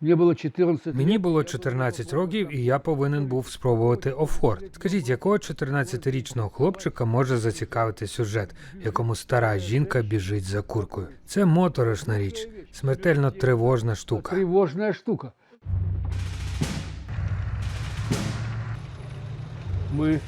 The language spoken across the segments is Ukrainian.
Мне было 14 Мені лет. було 14 років, і я повинен був спробувати офорт. Скажіть, якого 14-річного хлопчика може зацікавити сюжет, в якому стара жінка біжить за куркою? Це моторошна річ, смертельно тривожна штука. Тревожная штука. Мы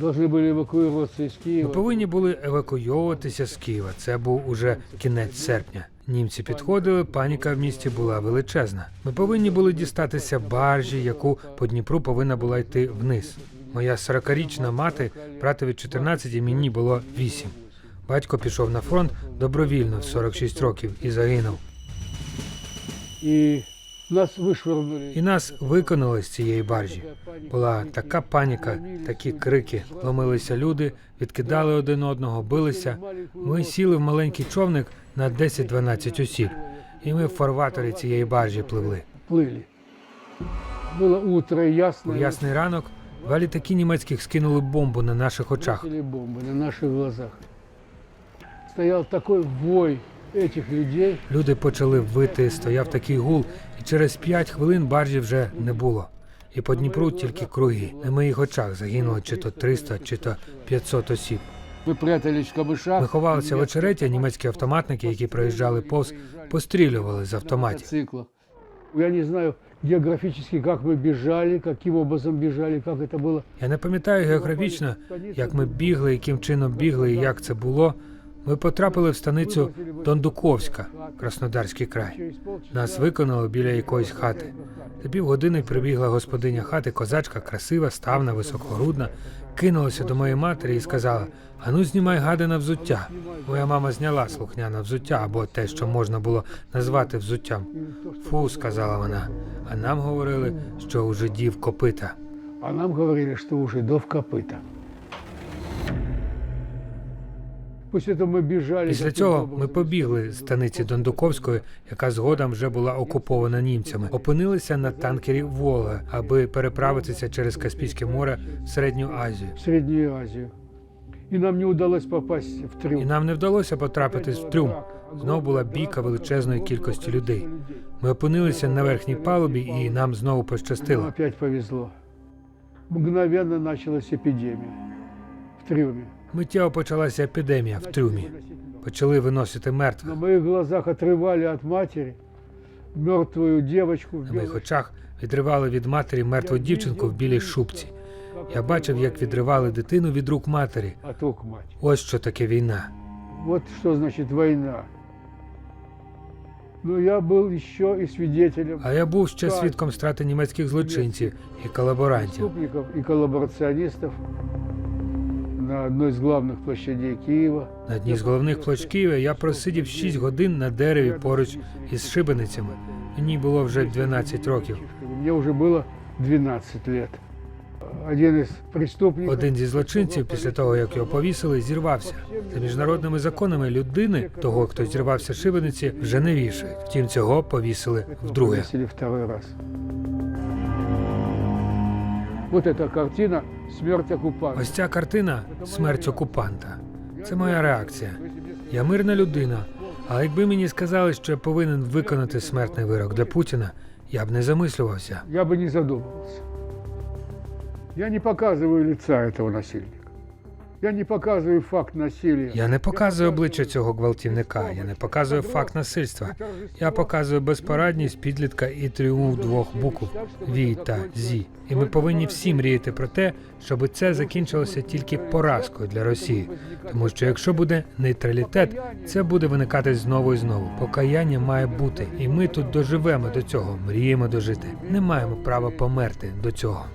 должны были эвакуироваться из Ми Киева. повинні були евакуйовуватися з Києва. Це був уже кінець серпня. Німці підходили, паніка в місті була величезна. Ми повинні були дістатися баржі, яку по Дніпру повинна була йти вниз. Моя 40-річна мати, братові 14 і мені було 8. Батько пішов на фронт добровільно в 46 років і загинув. И нас вышвырнули. І нас виконали з цієї баржі. Була така паніка, такі крики. Ломилися люди, відкидали один одного, билися. Ми сіли в маленький човник на 10-12 осіб, і ми в фарваторі цієї баржі пливли. Плыли. Было утро ясно. У ясний ранок два літаки німецьких скинули бомбу на наших очах. Бросили бомбы на наших глазах. Стоял такой вой этих людей. Люди почали вити, стояв такий гул, і через 5 хвилин баржі вже не було. І по Дніпру тільки круги. На моїх очах загинуло чи то 300, чи то 500 осіб. Мы прятались в камышах. Ми ховалися в очереті, а німецькі автоматники, які проїжджали повз, пострілювали з автоматів. мотоциклах. Я не знаю географически, как мы бежали, каким образом бежали, как это было. Я не пам'ятаю географічно, як ми бігли, яким чином бігли і як це було. Ми потрапили в станицю Дондуковська, Краснодарський край. Нас виконали біля якоїсь хати. За півгодини прибігла господиня хати, козачка, красива, ставна, високогрудна, кинулася до моєї матері і сказала: Ану, знімай гадина взуття. Моя мама зняла слухняне взуття або те, що можна було назвати взуттям. Фу, сказала вона. А нам говорили, що у жидів копита. А нам говорили, что у жидов копыта. Після цього ми побігли з станиці Дондуковської, яка згодом вже була окупована німцями. Опинилися на танкері Волга, аби переправитися через Каспійське море в Середню Азію. в Среднюю Азию. И нам не удалось попасть в трюм. І нам не вдалося потрапити в трюм. Знов була бійка величезної кількості людей. Ми опинилися на верхній палубі, і нам знову Нам пощастило. опять повезло. Мгновенно началась эпидемия в трюме. Миттєво почалася епідемія в трюмі. Почали виносити На мертвих. моих глазах отрывали от матери мертвую девочку. в На моїх очах відривали від матері мертву дівчинку в білій шубці. Я бачив, як відривали дитину від рук матері. от. Ось що таке війна. Вот что значит война. Но я был еще и свидетелем А я був ще свідком страти німецьких злочинців і колаборантів. и коллаборационистов на одной из главных площадей Киева. На одній з головних площ Києва я просидів 6 годин на дереві поруч із шибеницями. Мені було вже 12 років. Мне уже было 12 лет. Один из преступников... Один зі злочинців, після того як його повісили, зірвався. За міжнародними законами людини, того, хто зірвався з шибениці, вже не вішають. Втім, цього повісили вдруге. Повесили второй раз. Вот эта картина «Смерть оккупанта». Ось ця картина смерть окупанта. Це моя реакція. Я мирна людина. Але якби мені сказали, що я повинен виконати смертний вирок для Путіна, я б не замислювався. Я бы не задумывался. Я не показываю лица этого насильника. Я не показываю факт насилия. Я не показую обличчя цього гвалтівника, я не показую факт насильства. Я показую безпорадність підлітка і тріумф двох букв Ві та Зі. І ми повинні всі мріяти про те, щоб це закінчилося тільки поразкою для Росії. Тому що якщо буде нейтралітет, це буде виникати знову і знову. Покаяння має бути, і ми тут доживемо до цього, мріємо дожити. Не маємо права померти до цього.